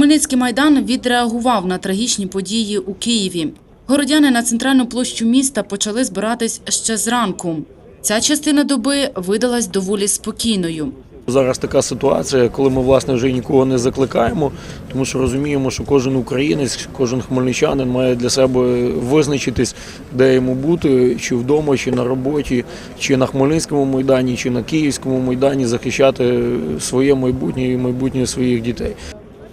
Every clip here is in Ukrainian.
Хмельницький майдан відреагував на трагічні події у Києві. Городяни на центральну площу міста почали збиратись ще зранку. Ця частина доби видалась доволі спокійною. Зараз така ситуація, коли ми власне вже нікого не закликаємо, тому що розуміємо, що кожен українець, кожен хмельничанин має для себе визначитись, де йому бути, чи вдома, чи на роботі, чи на Хмельницькому майдані, чи на Київському майдані, захищати своє майбутнє і майбутнє своїх дітей.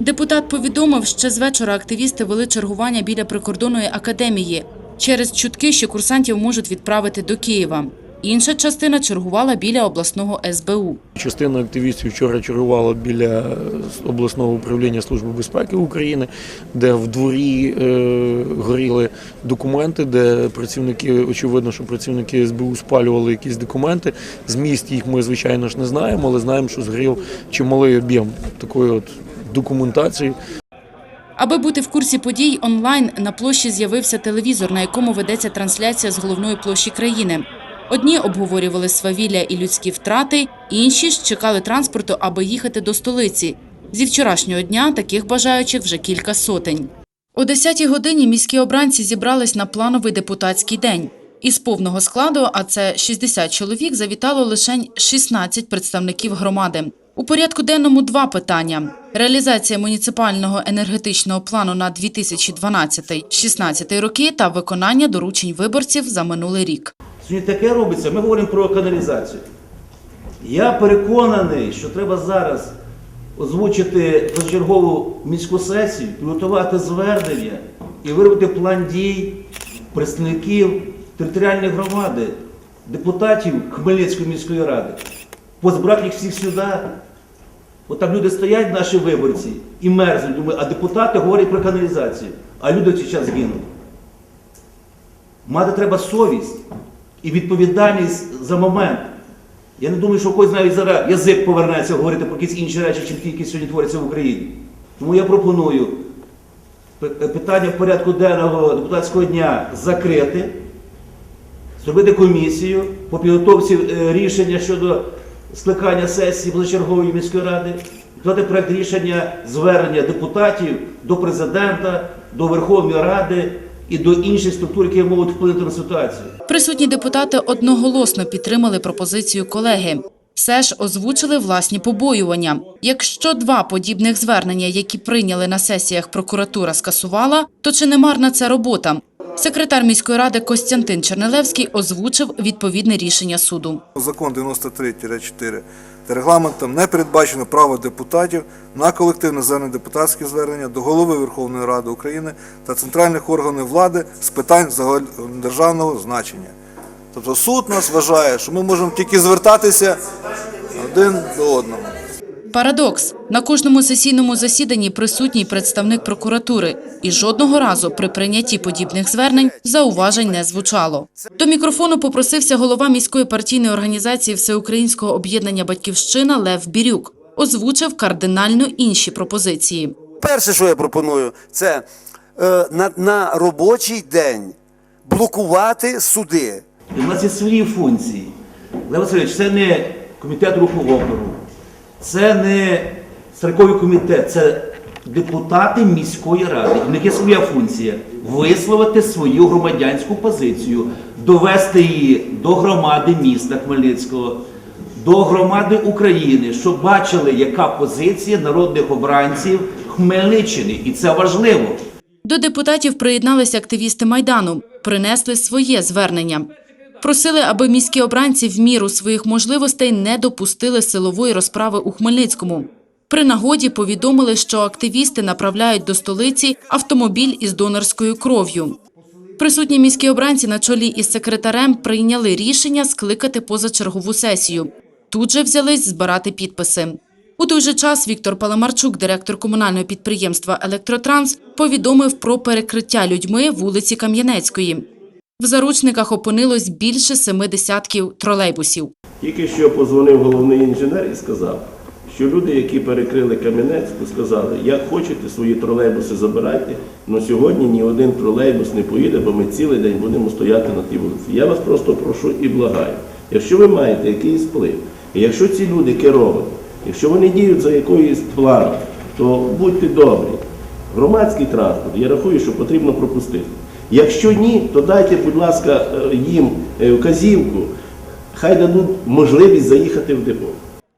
Депутат повідомив, що з вечора активісти вели чергування біля прикордонної академії через чутки, що курсантів можуть відправити до Києва. Інша частина чергувала біля обласного СБУ. Частина активістів вчора чергувала біля обласного управління Служби безпеки України, де в дворі е, горіли документи, де працівники, очевидно, що працівники СБУ спалювали якісь документи. Зміст їх ми, звичайно ж, не знаємо, але знаємо, що згорів чималий об'єм такої от документації. Аби бути в курсі подій, онлайн на площі з'явився телевізор, на якому ведеться трансляція з головної площі країни. Одні обговорювали свавілля і людські втрати, інші ж чекали транспорту, аби їхати до столиці. Зі вчорашнього дня таких бажаючих вже кілька сотень. О 10-й годині міські обранці зібрались на плановий депутатський день. Із повного складу, а це 60 чоловік, завітало лише 16 представників громади. У порядку денному два питання: реалізація муніципального енергетичного плану на 2012-16 роки та виконання доручень виборців за минулий рік. Сьогодні таке робиться, ми говоримо про каналізацію. Я переконаний, що треба зараз озвучити позачергову міську сесію, підготувати звернення і виробити план дій представників територіальної громади, депутатів Хмельницької міської ради, позбрати їх всіх сюди. От там люди стоять, наші виборці, і мерзнуть, думаю, а депутати говорять про каналізацію, а люди в цей час гинуть. Мати треба совість і відповідальність за момент. Я не думаю, що когось навіть зараз язик повернеться говорити про якісь інші речі, чим ті, які сьогодні творяться в Україні. Тому я пропоную питання в порядку денного депутатського дня закрити, зробити комісію по підготовці е, рішення щодо скликання сесії позачергової міської ради, дати проект рішення звернення депутатів до президента, до Верховної Ради і до інших структур, які можуть вплинути на ситуацію. Присутні депутати одноголосно підтримали пропозицію колеги. Все ж озвучили власні побоювання. Якщо два подібних звернення, які прийняли на сесіях прокуратура скасувала, то чи не марна ця робота? Секретар міської ради Костянтин Чернелевський озвучив відповідне рішення суду. Закон 93-4 та регламентом не передбачено право депутатів на колективне звернення депутатські звернення до голови Верховної Ради України та центральних органів влади з питань загальнодержавного значення. Тобто суд нас вважає, що ми можемо тільки звертатися один до одного. Парадокс. На кожному сесійному засіданні присутній представник прокуратури. І жодного разу при прийнятті подібних звернень зауважень не звучало. До мікрофону попросився голова міської партійної організації Всеукраїнського об'єднання «Батьківщина» Лев Бірюк. Озвучив кардинально інші пропозиції. Перше, що я пропоную, це е, на, на робочий день блокувати суди. В нас є свої функції. Лев Васильович, це не комітет руху опору, це не строковий комітет, це депутати міської ради. У них є своя функція висловити свою громадянську позицію, довести її до громади міста Хмельницького, до громади України, щоб бачили, яка позиція народних обранців Хмельниччини. І це важливо. До депутатів приєдналися активісти Майдану, принесли своє звернення. Просили, аби міські обранці в міру своїх можливостей не допустили силової розправи у Хмельницькому. При нагоді повідомили, що активісти направляють до столиці автомобіль із донорською кров'ю. Присутні міські обранці на чолі із секретарем прийняли рішення скликати позачергову сесію. Тут же взялись збирати підписи. У той же час Віктор Паламарчук, директор комунального підприємства «Електротранс», повідомив про перекриття людьми вулиці Кам'янецької. В заручниках опинилось більше семи десятків тролейбусів. Тільки що позвонив головний інженер і сказав, що люди, які перекрили Кам'янецьку, сказали, як хочете свої тролейбуси забирайте, але сьогодні ні один тролейбус не поїде, бо ми цілий день будемо стояти на тій вулиці. Я вас просто прошу і благаю. Якщо ви маєте якийсь вплив, і якщо ці люди керовані, якщо вони діють за якоюсь планом, то будьте добрі. Громадський транспорт, я рахую, що потрібно пропустити. Якщо ні, то дайте, будь ласка, е, їм е, вказівку, хай дадуть можливість заїхати в депо.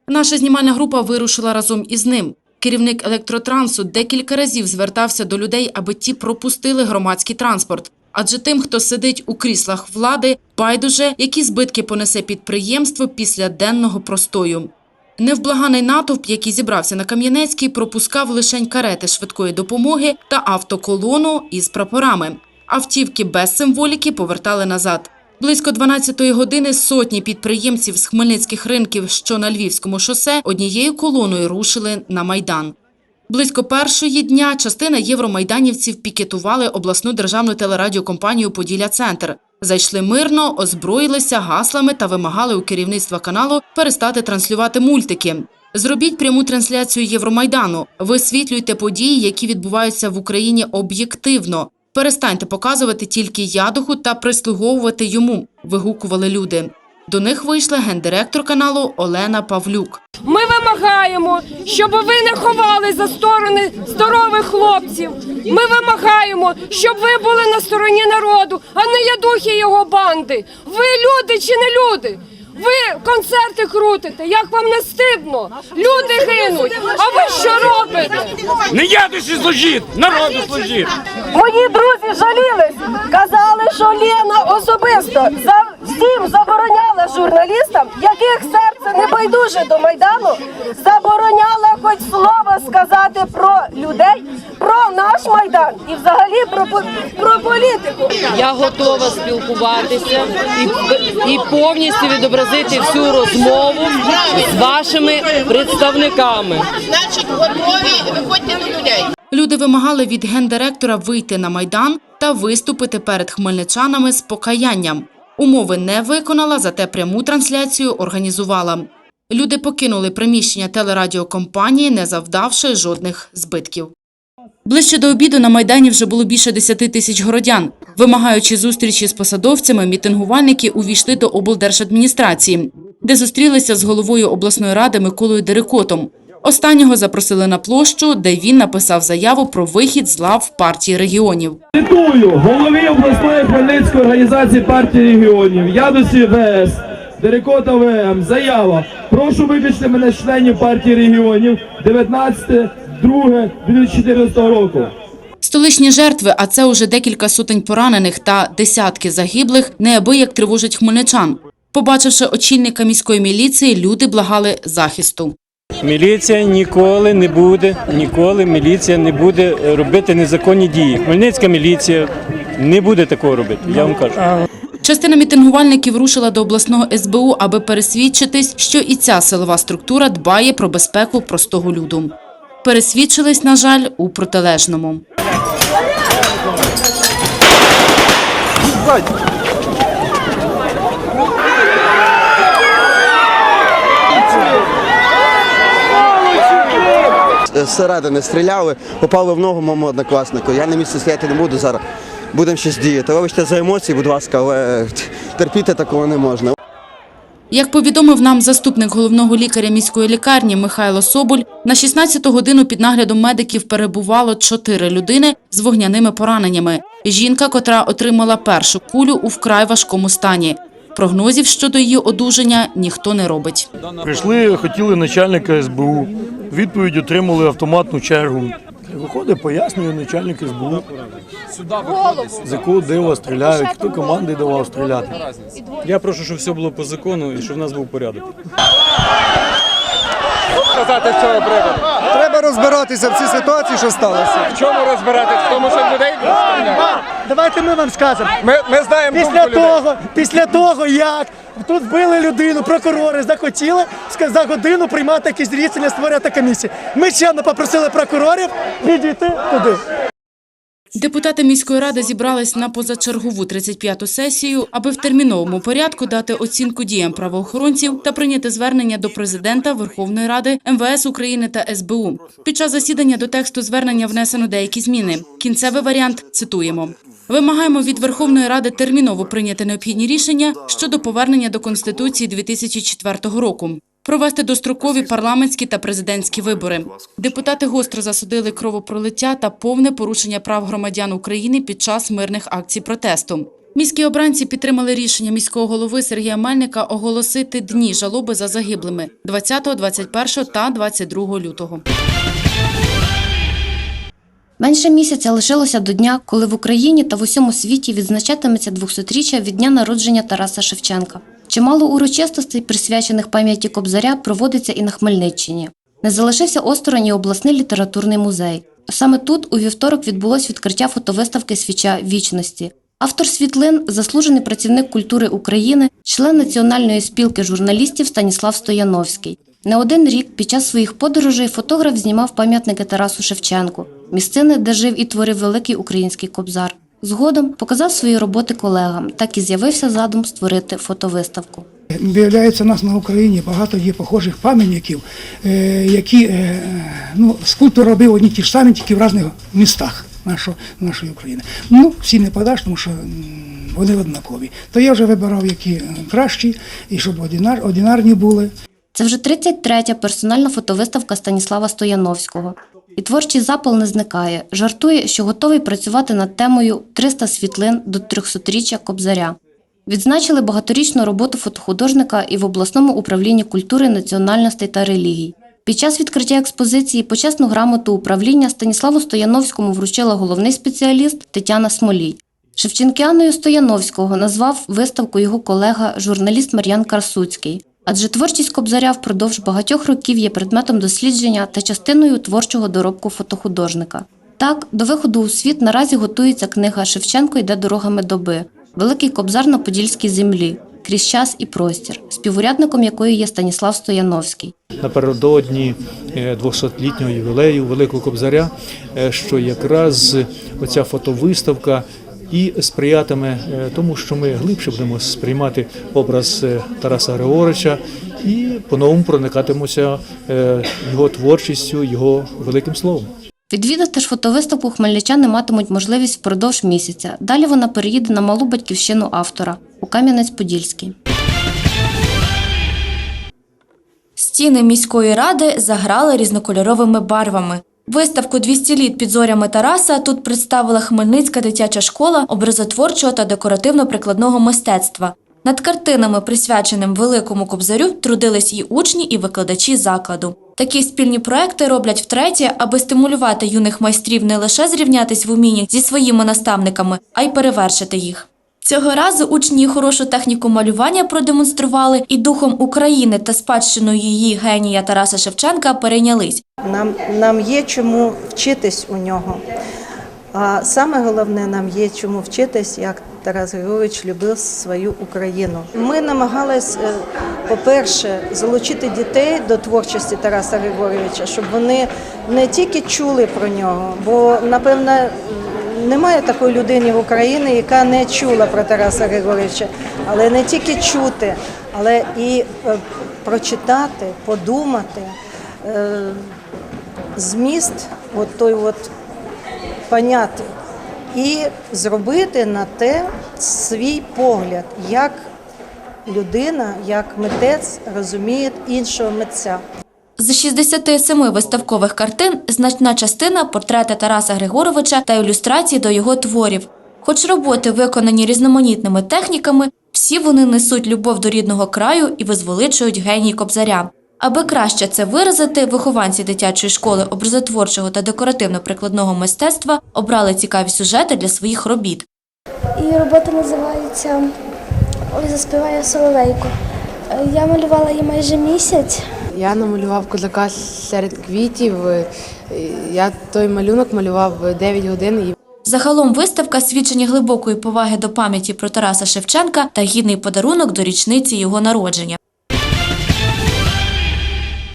Наша знімальна група вирушила разом із ним. Керівник електротрансу декілька разів звертався до людей, аби ті пропустили громадський транспорт. Адже тим, хто сидить у кріслах влади, байдуже, які збитки понесе підприємство після денного простою. Невблаганий натовп, який зібрався на Кам'янецький, пропускав лишень карети швидкої допомоги та автоколону із прапорами. Автівки без символіки повертали назад. Близько 12-ї години сотні підприємців з хмельницьких ринків, що на Львівському шосе, однією колоною рушили на Майдан. Близько першої дня частина євромайданівців пікетували обласну державну телерадіокомпанію «Поділля-Центр». Зайшли мирно, озброїлися гаслами та вимагали у керівництва каналу перестати транслювати мультики. Зробіть пряму трансляцію Євромайдану. Висвітлюйте події, які відбуваються в Україні об'єктивно. Перестаньте показувати тільки ядуху та прислуговувати йому, вигукували люди. До них вийшла гендиректор каналу Олена Павлюк. Ми вимагаємо, щоб ви не ховали за сторони здорових хлопців. Ми вимагаємо, щоб ви були на стороні народу, а не ядухи його банди. Ви люди чи не люди? Ви концерти крутите, як вам не стидно? Люди гинуть. А ви що робите? Не я душі служіть, народу служіть. Мої друзі жалілись, казали, що Лена особисто за всім забороняла журналістам, яких серце не байдуже до майдану, забороняла хоч слово сказати про людей, про наш майдан і взагалі про, про політику. Я готова спілкуватися і, і повністю відобразити всю розмову з вашими представниками. Значить, готові, виходьте до людей. Люди вимагали від гендиректора вийти на Майдан та виступити перед хмельничанами з покаянням. Умови не виконала, зате пряму трансляцію організувала. Люди покинули приміщення телерадіокомпанії, не завдавши жодних збитків. Ближче до обіду на Майдані вже було більше 10 тисяч городян. Вимагаючи зустрічі з посадовцями, мітингувальники увійшли до облдержадміністрації, де зустрілися з головою обласної ради Миколою Дерикотом. Останнього запросили на площу, де він написав заяву про вихід з лав партії регіонів. Цитую голові обласної Хмельницької організації партії регіонів Ядусі ВС Дерекота ВМ. Заява. Прошу виключити мене з членів партії регіонів 19 2 2014 року. Столичні жертви, а це уже декілька сотень поранених та десятки загиблих, неабияк тривожать хмельничан. Побачивши очільника міської міліції, люди благали захисту. Міліція ніколи не буде, ніколи міліція не буде е, робити незаконні дії. Хмельницька міліція не буде такого робити, я вам кажу. Частина мітингувальників рушила до обласного СБУ, аби пересвідчитись, що і ця силова структура дбає про безпеку простого люду. Пересвідчились, на жаль, у протилежному. Зсередини стріляли, попали в ногу моєму однокласнику. Я на місці стояти не буду зараз. Будемо щось діяти. Вибачте за емоції, будь ласка, але терпіти такого не можна. Як повідомив нам заступник головного лікаря міської лікарні Михайло Соболь, на 16-ту годину під наглядом медиків перебувало чотири людини з вогняними пораненнями. Жінка, котра отримала першу кулю у вкрай важкому стані. Прогнозів щодо її одужання ніхто не робить. Прийшли, хотіли начальника СБУ. Відповідь отримали автоматну чергу. Виходить, пояснює начальник СБУ. З якого дива стріляють, хто команди давав стріляти. Я прошу, щоб все було по закону і щоб в нас був порядок. Треба розбиратися в цій ситуації, що сталося. В чому розбиратись? В тому, що людей Давайте ми вам скажемо. ми, ми знаємо Після думку людей. того, після того, як тут вбили людину, прокурори захотіли за годину приймати якісь рішення, створювати комісії. Ми чемно попросили прокурорів відійти туди. Депутати міської ради зібрались на позачергову 35-ту сесію, аби в терміновому порядку дати оцінку діям правоохоронців та прийняти звернення до президента Верховної Ради, МВС України та СБУ. Під час засідання до тексту звернення внесено деякі зміни. Кінцевий варіант цитуємо. Вимагаємо від Верховної Ради терміново прийняти необхідні рішення щодо повернення до Конституції 2004 року. провести дострокові парламентські та президентські вибори. Депутати гостро засудили кровопролиття та повне порушення прав громадян України під час мирних акцій протесту. Міські обранці підтримали рішення міського голови Сергія Мельника оголосити дні жалоби за загиблими 20, 21 та 22 лютого. Менше місяця лишилося до дня, коли в Україні та в усьому світі відзначатиметься 200-річчя від дня народження Тараса Шевченка. Чимало урочистостей, присвячених пам'яті Кобзаря, проводиться і на Хмельниччині. Не залишився осторонь і обласний літературний музей. Саме тут у вівторок відбулось відкриття фотовиставки Свіча вічності. Автор світлин, заслужений працівник культури України, член Національної спілки журналістів Станіслав Стояновський. Не один рік під час своїх подорожей фотограф знімав пам'ятники Тарасу Шевченку, місцини, де жив і творив великий український кобзар. Згодом показав свої роботи колегам, так і з'явився задум створити фотовиставку. Виявляється, у нас на Україні багато є похожих пам'ятників, е, які е, ну, скульптор робив одні ті ж самі, тільки в різних містах нашого, нашої України. Ну, всі не подаш, тому що вони однакові. То я вже вибирав, які е, кращі, і щоб одинар, одинарні були. Це вже 33-я персональна фотовиставка Станіслава Стояновського. І творчий запал не зникає. Жартує, що готовий працювати над темою «300 світлин до 300-річчя Кобзаря. Відзначили багаторічну роботу фотохудожника і в обласному управлінні культури, національностей та релігій. Під час відкриття експозиції почесну грамоту управління Станіславу Стояновському вручила головний спеціаліст Тетяна Смолій. Шевченкіаною Стояновського назвав виставку його колега, журналіст Мар'ян Карсуцький. Адже творчість Кобзаря впродовж багатьох років є предметом дослідження та частиною творчого доробку фотохудожника. Так, до виходу у світ наразі готується книга Шевченко йде дорогами доби. Великий кобзар на подільській землі крізь час і простір, співурядником якої є Станіслав Стояновський. Напередодні е, 200-літнього ювілею Великого Кобзаря, е, що якраз оця фотовиставка і сприятиме е, тому, що ми глибше будемо сприймати образ е, Тараса Григоровича і по-новому проникатимося е, його творчістю, його великим словом. Відвідати ж фотовиставку хмельничани матимуть можливість впродовж місяця. Далі вона переїде на малу батьківщину автора у Кам'янець-Подільський. Стіни міської ради заграли різнокольоровими барвами. Виставку «200 літ під зорями Тараса тут представила Хмельницька дитяча школа образотворчого та декоративно-прикладного мистецтва. Над картинами, присвяченим великому кобзарю, трудились і учні, і викладачі закладу. Такі спільні проекти роблять втретє, аби стимулювати юних майстрів не лише зрівнятись в уміннях зі своїми наставниками, а й перевершити їх. Цього разу учні хорошу техніку малювання продемонстрували і духом України та спадщиною її генія Тараса Шевченка перейнялись. Нам, нам є чому вчитись у нього. А саме головне, нам є чому вчитись, як Тарас Григорович любив свою Україну. Ми намагались, е, по-перше, залучити дітей до творчості Тараса Григоровича, щоб вони не тільки чули про нього, бо напевно немає такої людини в Україні, яка не чула про Тараса Григоровича, але не тільки чути, але і е, прочитати, подумати. Е, Зміст, от той от поняти, і зробити на те свій погляд, як людина, як митець розуміє іншого митця. З 67 виставкових картин значна частина портрети Тараса Григоровича та ілюстрації до його творів. Хоч роботи виконані різноманітними техніками, всі вони несуть любов до рідного краю і визволичують геній Кобзаря. Аби краще це виразити, вихованці дитячої школи образотворчого та декоративно-прикладного мистецтва обрали цікаві сюжети для своїх робіт. І робота називається Ой, заспіває соловейку. Е, Я малювала її майже місяць. Я намалював козака серед квітів. Е, Я той малюнок малював 9 годин. Загалом виставка свідчення глибокої поваги до пам'яті про Тараса Шевченка та гідний подарунок до річниці його народження.